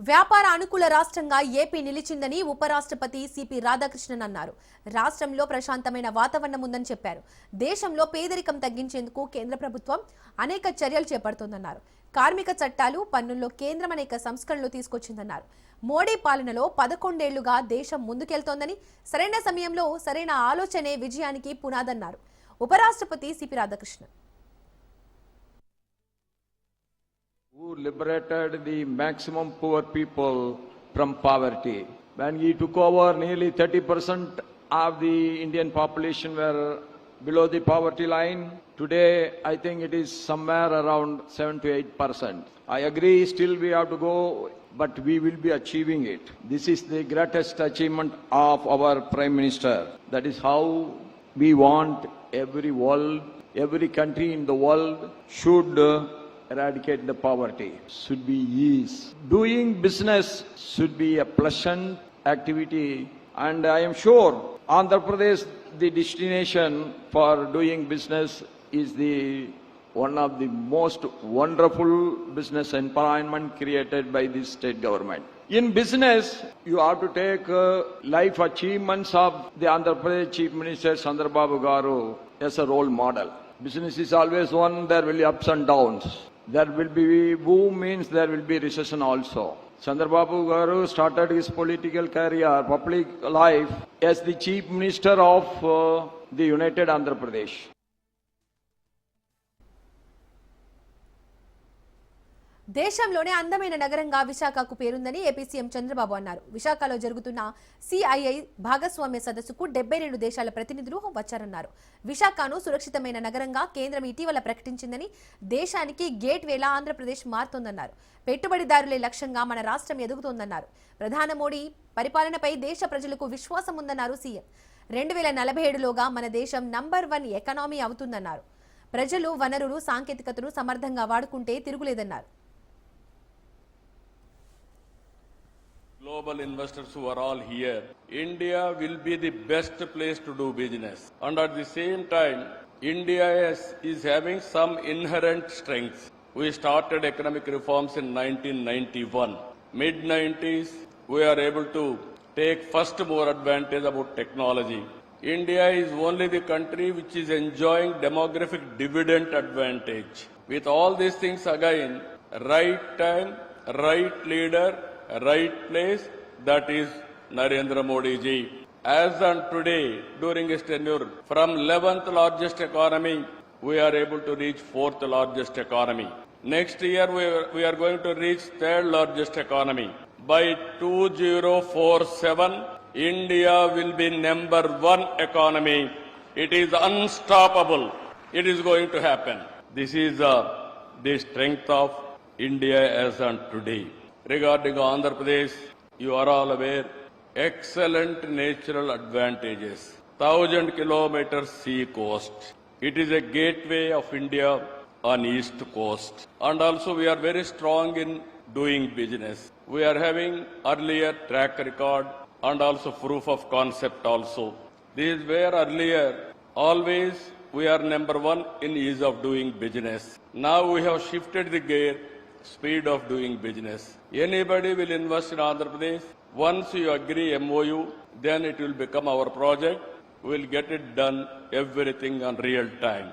వ్యాపార అనుకూల రాష్ట్రంగా ఏపీ నిలిచిందని ఉపరాష్ట్రపతి సిపి రాధాకృష్ణన్ అన్నారు. రాష్ట్రంలో ప్రశాంతమైన వాతావరణం ఉందని చెప్పారు. దేశంలో పేదరికం తగ్గించేందుకు కేంద్ర ప్రభుత్వం అనేక చర్యలు చేపడుతోందన్నారు. కార్మిక చట్టాలు పన్నుల్లో కేంద్రం అనేక సంస్కరణలు తీసుకొచ్చిందన్నారు. మోడీ పాలనలో పదకొండేళ్ళుగా దేశం ముందుకెళ్తోందని సరైన సమయంలో సరైన ఆలోచనే విజయానికి పునాదన్నారు. ఉపరాష్ట్రపతి CP Radhakrishnan. Who liberated the maximum poor people from poverty. When he took over, nearly 30% of the Indian population were below the poverty line. Today, I think it is somewhere around 7 to 8%. I agree, still we have to go, but we will be achieving it. This is the greatest achievement of our Prime Minister. That is how we want every world, every country in the world should eradicate the poverty should be ease. Doing business should be a pleasant activity, and I am sure Andhra Pradesh, the destination for doing business, is the one of the most wonderful business environment created by the state government. In business, you have to take uh, life achievements of the Andhra Pradesh Chief Minister Chandrababu Garu as a role model. Business is always one, there will be ups and downs. There will be boom means there will be recession also. Chandrababu Garu started his political career, public life as the chief minister of uh, the United Andhra Pradesh. దేశంలోనే అందమైన నగరంగా విశాఖకు పేరుందని AP CM Chandrababu అన్నారు. విశాఖలో జరుగుతున్న CII భాగస్వామ్య సదస్సుకు డెబ్బై రెండు దేశాల ప్రతినిధులు వచ్చారన్నారు. విశాఖను సురక్షితమైన నగరంగా కేంద్రం ఇటీవల ప్రకటించిందని దేశానికి గేట్ వేలా ఆంధ్రప్రదేశ్ మారుతోందన్నారు. పెట్టుబడిదారులే లక్ష్యంగా మన రాష్ట్రం ఎదుగుతోందన్నారు. ప్రధాని మోడీ పరిపాలనపై దేశ ప్రజలకు విశ్వాసం ఉందన్నారు సీఎం. రెండు వేల నలభై ఏడులోగా మన దేశం నంబర్ వన్ ఎకనామీ అవుతుందన్నారు. ప్రజలు వనరులు సాంకేతికతను సమర్థంగా వాడుకుంటే తిరుగులేదన్నారు. Global investors who are all here, India will be the best place to do business. And at the same time, India is, is having some inherent strengths. We started economic reforms in 1991. Mid 90s, we are able to take first more advantage about technology. India is only the country which is enjoying demographic dividend advantage. With all these things again, right time, right leader, right place, that is Narendra Modi ji. As on today, during his tenure, from 11th largest economy, we are able to reach fourth largest economy. Next year, we are, we are going to reach third largest economy. By 2047, India will be number one economy. It is unstoppable. It is going to happen. This is uh, the strength of India as on today. Regarding Andhra Pradesh, you are all aware, excellent natural advantages. Thousand kilometers sea coast. It is a gateway of India on east coast. And also we are very strong in doing business. We are having earlier track record and also proof of concept also. This is where earlier always we are number one in ease of doing business. Now we have shifted the gear, speed of doing business. Anybody will invest in Andhra Pradesh. Once you agree MOU, then it will become our project. We will get it done, everything on real time.